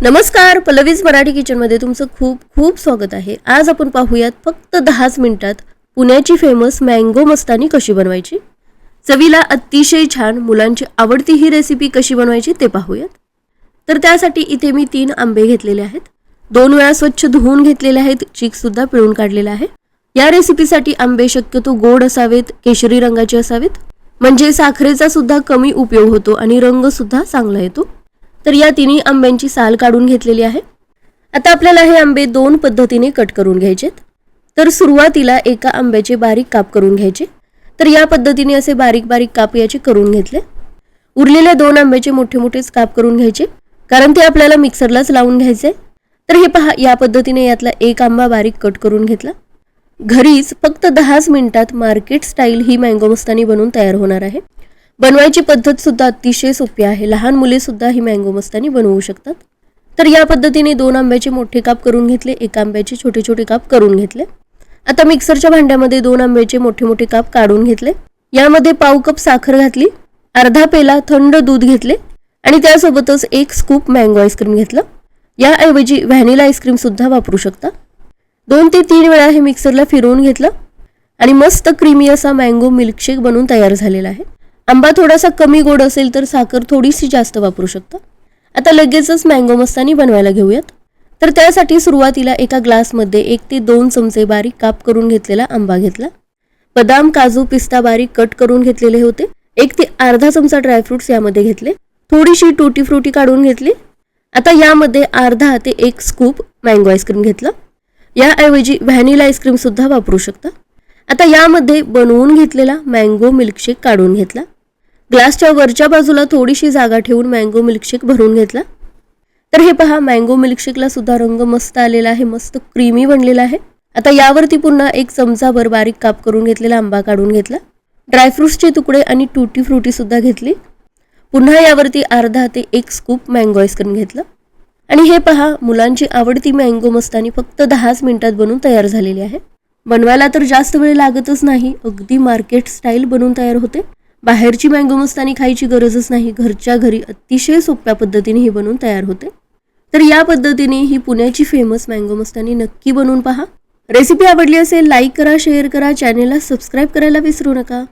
नमस्कार पल्लवीज मराठी किचनमध्ये तुमचं खूप खूप स्वागत आहे. आज आपण पाहूयात फक्त दहाच मिनिटात पुण्याची फेमस मँगो मस्तानी कशी बनवायची? चवीला अतिशय छान मुलांची आवडती ही रेसिपी कशी बनवायची ते पाहूयात. तर त्यासाठी इथे मी तीन आंबे घेतलेले आहेत. दोन वेळा स्वच्छ धुवून घेतलेले आहेत चीकसुद्धा पिळून काढलेला आहे. या रेसिपीसाठी आंबे शक्यतो गोड असावेत केशरी रंगाचे असावेत. म्हणजे साखरेचा सुद्धा कमी उपयोग होतो आणि रंगसुद्धा चांगला येतो. तर या तिन्ही आंब्यांची साल काढून घेतलेली आहे. आता आपल्याला हे आंबे दोन पद्धतीने कट करून घ्यायचेत. तर सुरुवातीला एका आंब्याचे बारीक काप करून घ्यायचे. तर या पद्धतीने असे बारीक बारीक काप याचे करून घेतले. उरलेल्या दोन आंब्याचे मोठे मोठेच काप करून घ्यायचे. कारण ते आपल्याला मिक्सरलाच लावून घ्यायचे. तर हे पहा या पद्धतीने यातला एक आंबा बारीक कट करून घेतला. घरीच फक्त दहाच मिनिटात मार्केट स्टाईल ही मँगो मस्तानी बनवून तयार होणार आहे. बनवायची पद्धत सुद्धा अतिशय सोपी आहे. लहान मुले सुद्धा ही मँगो मस्तानी बनवू शकतात. तर या पद्धतीने दोन आंब्याचे मोठे काप करून घेतले एक आंब्याचे छोटे छोटे काप करून घेतले. आता मिक्सरच्या भांड्यामध्ये दोन आंब्याचे मोठे मोठे काप काढून घेतले. यामध्ये पाव कप साखर घातली अर्धा पेला थंड दूध घेतले आणि त्यासोबतच एक स्कूप मँगो आईस्क्रीम घेतलं. याऐवजी व्हॅनिला आईस्क्रीम सुद्धा वापरू शकता. दोन ते तीन वेळा हे मिक्सरला फिरवून घेतलं आणि मस्त क्रीमी असा मँगो मिल्कशेक बनवून तयार झालेला आहे. आंबा थोडासा कमी गोड असेल तर साखर थोडीशी जास्त वापरू शकता. आता लगेचच मँगो मस्तानी बनवायला घेऊयात. तर त्यासाठी सुरुवातीला एका ग्लासमध्ये एक ते दोन चमचे बारीक काप करून घेतलेला आंबा घेतला. बदाम काजू पिस्ता बारीक कट करून घेतलेले होते. एक ते अर्धा चमचा ड्रायफ्रुट्स यामध्ये घेतले. थोडीशी टुटी फ्रुटी काढून घेतली. आता यामध्ये अर्धा ते एक स्कूप मँगो आईस्क्रीम घेतलं. याऐवजी व्हॅनिला आईस्क्रीम सुद्धा वापरू शकता. आता यामध्ये बनवून घेतलेला मँगो मिल्कशेक काढून घेतला. ग्लासच्या वरच्या बाजूला थोडीशी जागा ठेवून मँगो मिल्कशेक भरून घेतला. तर हे पहा मँगो मिल्कशेकला सुद्धा रंग मस्त आलेला आहे मस्त क्रीमी बनलेला आहे. आता यावरती पुन्हा एक चमचाभर बारीक काप करून घेतलेला आंबा काढून घेतला. ड्रायफ्रुट्सचे तुकडे आणि टुटी फ्रुटी सुद्धा घेतली. पुन्हा यावरती अर्धा ते एक स्कूप मँगो आईस्क्रीम घेतलं. आणि हे पहा मुलांची आवडती मँगो मस्तानी फक्त दहाच मिनिटात बनवून तयार झालेली आहे. बनवायला तर जास्त वेळ लागतच नाही अगदी मार्केट स्टाईल बनवून तयार होते. बाहेरची मँगो मस्तानी खायची गरजच नाही. घरच्या घरी अतिशय सोप्या पद्धतीने ही बनवून तयार होते. तर या पद्धतीने ही पुण्याची फेमस मँगो मस्तानी नक्की बनवून पहा. रेसिपी आवडली असेल लाईक करा शेअर करा चॅनेलला सबस्क्राईब करायला विसरू नका.